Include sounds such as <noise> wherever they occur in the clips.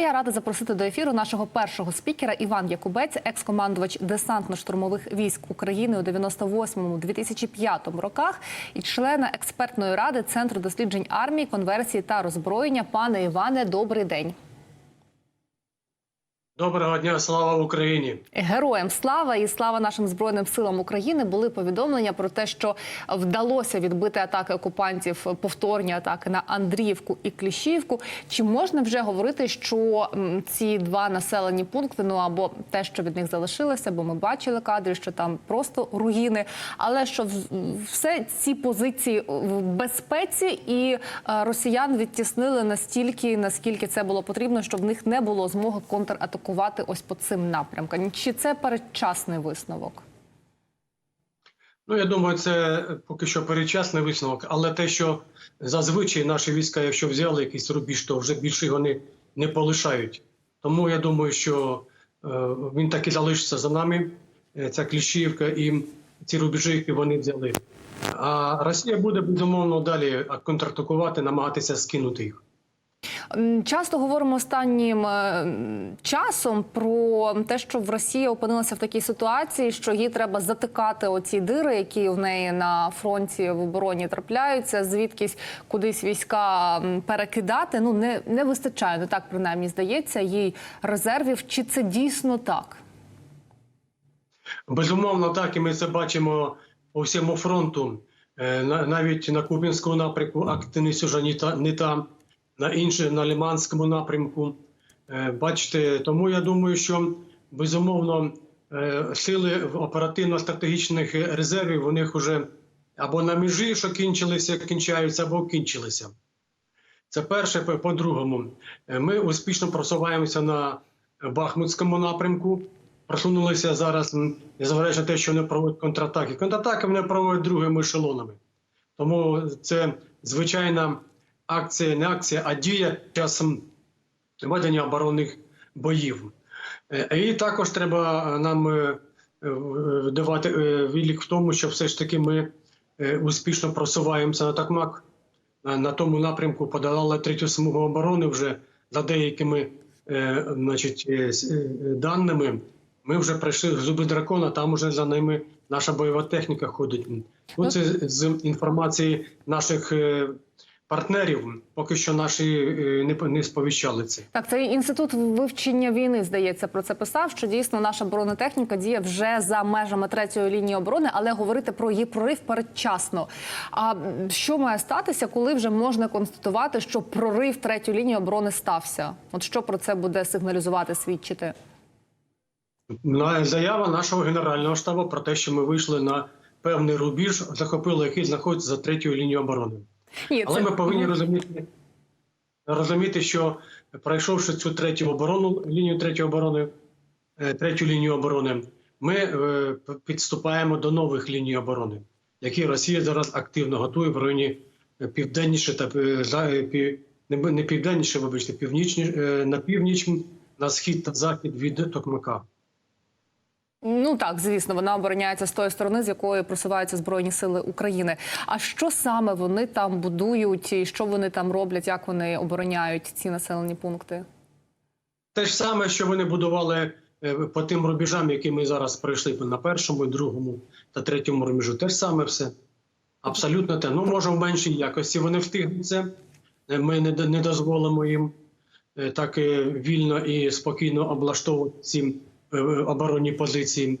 Я рада запросити до ефіру нашого першого спікера Іван Якубець, екс-командувач десантно-штурмових військ України у 98-2005 роках і члена експертної ради Центру досліджень армії, конверсії та роззброєння. Пане Іване, добрий день. Доброго дня, слава Україні! Героям слава і слава нашим збройним силам України були повідомлення про те, що вдалося відбити атаки окупантів, повторні атаки на Андріївку і Кліщівку. Чи можна вже говорити, що ці два населені пункти, ну або те, що від них залишилося, бо ми бачили кадри, що там просто руїни, але що все ці позиції в безпеці і е, росіян відтіснили настільки, наскільки це було потрібно, щоб в них не було змоги контратакувати ось по цим напрямкам. Чи це передчасний висновок? Ну я думаю, це поки що передчасний висновок, але те, що зазвичай наші війська, якщо взяли якийсь рубіж, то вже більше його не, не полишають. Тому я думаю, що е, він так і залишиться за нами. е, Ця Кліщівка і ці рубежі, які вони взяли. А Росія буде безумовно далі контратакувати, намагатися скинути їх. Часто говоримо останнім е, часом про те, що в Росії опинилася в такій ситуації, що їй треба затикати оці дири, які в неї на фронті в обороні трапляються, звідкись кудись війська перекидати. Ну не, не вистачає, ну так принаймні здається, їй резервів. Чи це дійсно так? Безумовно, так, і ми це бачимо по всьому фронту. Е, на- Навіть на Купінському напрямку активність та, не та на інші, на Лиманському напрямку. Е, Бачите, тому я думаю, що безумовно е, сили оперативно-стратегічних резервів у них вже або на межі, що кінчилися, кінчаються, або кінчилися. Це перше. По- По-другому, е, ми успішно просуваємося на Бахмутському напрямку. Просунулися зараз, незважаючи на те, що вони проводять контратаки. Контратаки вони проводять другими ешелонами. Тому це звичайна акція, не акція, а дія часом ведення оборонних боїв. Е, І також треба е, нам е, давати відлік в тому, що все ж таки ми успішно просуваємося на Такмак. На- тому напрямку подолали третю смугу оборони вже за деякими значить, даними. Ми вже прийшли в зуби дракона, там уже за ними наша бойова техніка ходить. Ну, це з інформації наших партнерів. Поки що наші е, не, не сповіщали це. Так, цей інститут вивчення війни здається про це писав. Що дійсно наша бронетехніка діє вже за межами третьої лінії оборони, але говорити про її прорив передчасно. А що має статися, коли вже можна констатувати, що прорив третьої лінії оборони стався? От що про це буде сигналізувати, свідчити? Заява нашого генерального штабу про те, що ми вийшли на певний рубіж, захопили який знаходиться за третьою лінією оборони. Ні, Але ми повинні розуміти, розуміти, що пройшовши цю третю оборону, лінію третьої оборони, е, третю лінію оборони, ми е, підступаємо до нових ліній оборони, які Росія зараз активно готує в районі е, південніше та не південніше, вибачте, північні на північ, на схід та захід від Токмака. Ну так, звісно, вона обороняється з тої сторони, з якої просуваються збройні сили України. А що саме вони там будують, і що вони там роблять, як вони обороняють ці населені пункти? Те ж саме, що вони будували е, по тим рубежам, які ми зараз пройшли на першому, другому та третьому рубежу. Те ж саме все. Абсолютно те. Ну, може, в меншій якості вони встигнуть це. Е, Ми не, дозволимо їм е, так вільно і спокійно облаштовувати е, оборонні позиції.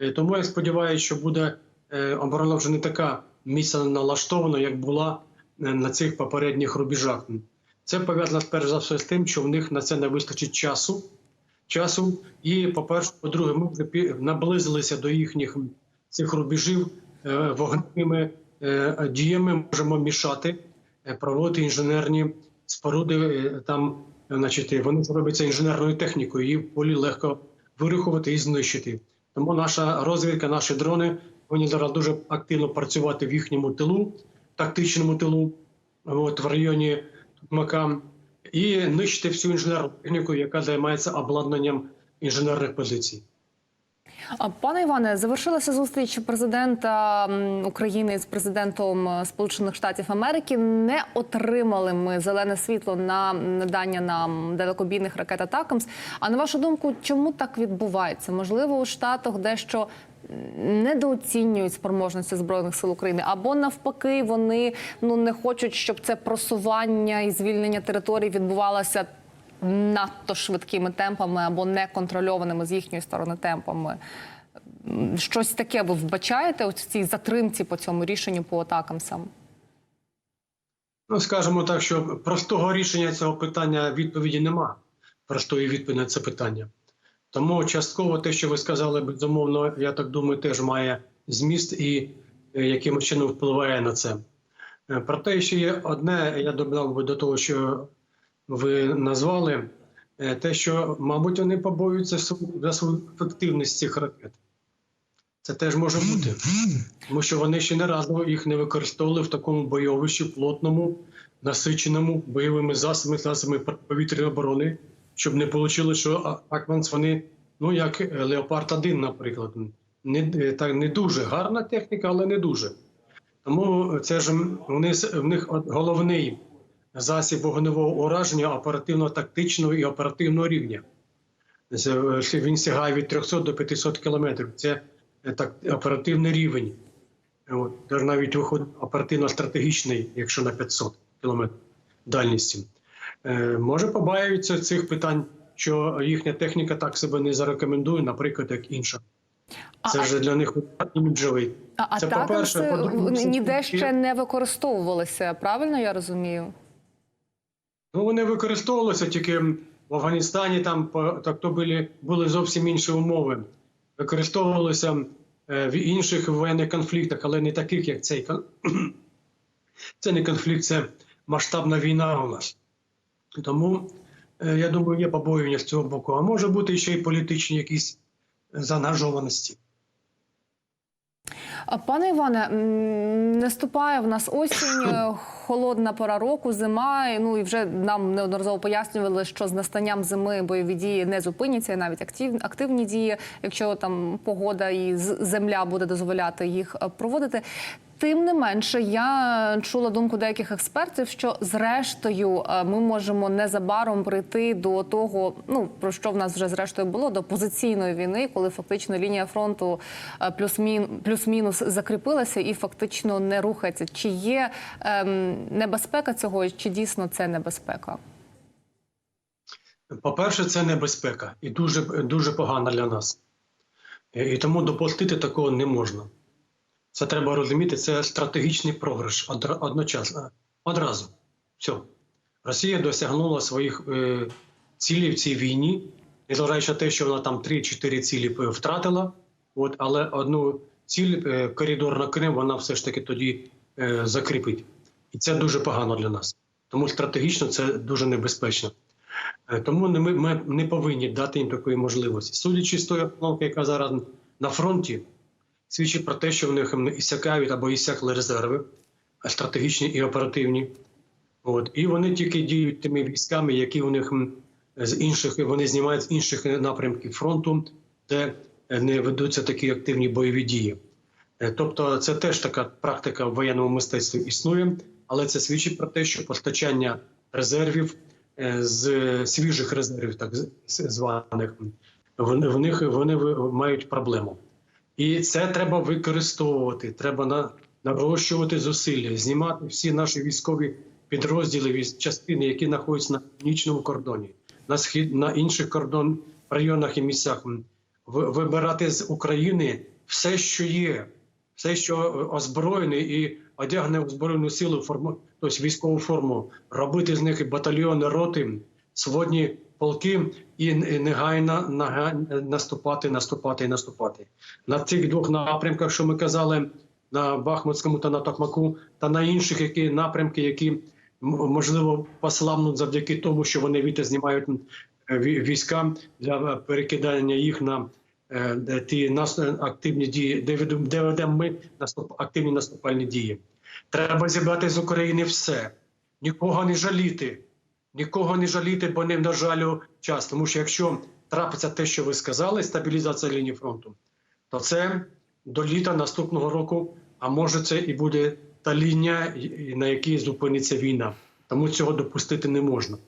Е, Тому я сподіваюся, що буде е, оборона вже не така міцно налаштована, як була е, на цих попередніх рубежах. Це пов'язано перш за все з тим, що в них на це не вистачить часу. Часу, і по-перше, по-друге, ми вже наблизилися до їхніх цих рубежів е, вогневими е, діями. Можемо мішати, е, проводити інженерні споруди. е, Там, е, значить, вони робляться інженерною технікою, її в полі легко вирухувати і знищити. Тому наша розвідка, наші дрони вони зараз дуже активно працювати в їхньому тилу, тактичному тилу, от в районі Токмака, і нищити всю інженерну техніку, яка займається обладнанням інженерних позицій. Пане Іване, завершилася зустріч президента України з президентом е, Сполучених Штатів Америки. Не отримали ми зелене світло на надання нам далекобійних ракет Атакамс. А на вашу думку, чому так відбувається? Можливо, у Штатах дещо недооцінюють спроможності збройних сил України, або навпаки, вони ну не хочуть, щоб це просування і звільнення територій відбувалося надто швидкими темпами або неконтрольованими з їхньої сторони темпами. Щось таке ви вбачаєте у цій затримці по цьому рішенню по атакам сам? Ну, скажімо так, що простого рішення цього питання відповіді нема. Простої відповіді на це питання. Тому частково те, що ви сказали, безумовно, я так думаю, теж має зміст і е, якимось чином впливає на це. Е, Проте ще є одне, я додав би до того, що ви назвали, е, те, що, мабуть, вони побоюються за свою ефективність цих ракет. Це теж може бути, тому що вони ще не разу їх не використовували в такому бойовищі, плотному, насиченому бойовими засобами, засобами повітряної оборони, щоб не вийшло, що Акманс вони, ну як е, Леопард 1, наприклад, не, е, так, не дуже гарна техніка, але не дуже. Тому це ж вони, в них головний засіб вогневого ураження оперативно-тактичного і оперативного рівня. Е, Він сягає від 300 до 500 кілометрів. Це е, так, оперативний рівень. От, навіть виходить оперативно-стратегічний, якщо на 500 кілометрів дальністю. Е, може, побаюються цих питань, що їхня техніка так себе не зарекомендує, наприклад, як інша. Це а- вже для них іміджовий. А Це атакам по-перше, ніде ще- ще не використовувалися. Правильно я розумію? Ну, вони використовувалися тільки в Афганістані, там так то були, були зовсім інші умови. Використовувалися е, в інших воєнних конфліктах, але не таких, як цей. <clears throat> Це не конфлікт, це масштабна війна у нас. Тому, е, я думаю, є побоювання з цього боку. А може бути ще й політичні якісь заангажованості. Пане Іване, наступає в нас осінь, <coughs> е, холодна пора року, зима. Ну і вже нам неодноразово пояснювали, що з настанням зими бойові дії не зупиняться, і навіть активні, активні дії, якщо там погода і земля буде дозволяти їх е, проводити. Тим не менше, я чула думку деяких експертів, що зрештою е, ми можемо незабаром прийти до того, ну про що в нас вже зрештою було до позиційної війни, коли фактично лінія фронту е, плюс-мін плюс-мінус закріпилася і фактично не рухається. Чи є ем, небезпека цього, чи дійсно це небезпека? По-перше, це небезпека і дуже, дуже погана для нас. І тому допустити такого не можна. Це треба розуміти, це стратегічний програш одночасно. Одразу. Все. Росія досягнула своїх е, цілей в цій війні, незважаючи на те, що вона там 3-4 цілі е, втратила, от, але одну ціль, е, коридор на Крим, вона все ж таки тоді е, закріпить. І це дуже погано для нас. Тому стратегічно це дуже небезпечно. Е, Тому ми, ми не повинні дати їм такої можливості. Судячи з тої обстановки, яка зараз на фронті, свідчить про те, що в них ісякають або ісякли резерви стратегічні і оперативні. От. І вони тільки діють тими військами, які у них з інших вони знімають з інших напрямків фронту, де е, не ведуться такі активні бойові дії. Е, Тобто, це теж така практика в воєнному мистецтві існує, але це свідчить про те, що постачання резервів е, з свіжих резервів, так званих, в вони мають проблему. І це треба використовувати. Треба на, нарощувати зусилля, знімати всі наші військові підрозділи, частини, які знаходяться на північному кордоні, на схід, на інших кордон районах і місцях. Вибирати з України все, що є, все, що озброєне і одягне в збройну силу форму, тобто військову форму, робити з них батальйони, роти, сводні полки і негайно наступати, наступати і наступати. На цих двох напрямках, що ми казали, на Бахмутському та на Токмаку, та на інших які напрямки, які можливо послабнуть завдяки тому, що вони віте знімають е, війська для перекидання їх на е, ті нас активні дії, де ведемо ми наступ, активні наступальні дії. Треба зібрати з України все, нікого не жаліти, нікого не жаліти, бо не на жалю час. Тому що якщо трапиться те, що ви сказали, стабілізація лінії фронту, то це до літа наступного року, а може це і буде та лінія, на якій зупиниться війна. Тому цього допустити не можна.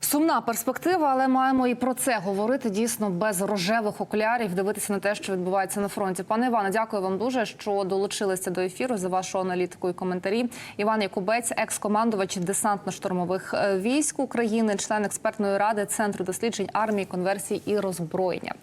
Сумна перспектива, але маємо і про це говорити дійсно без рожевих окулярів, дивитися на те, що відбувається на фронті. Пане Іване, дякую вам дуже, що долучилися до ефіру за вашу аналітику і коментарі. Іван Якубець, екс-командувач десантно-штурмових е, військ України, член експертної ради Центру досліджень армії, конверсії і роззброєння.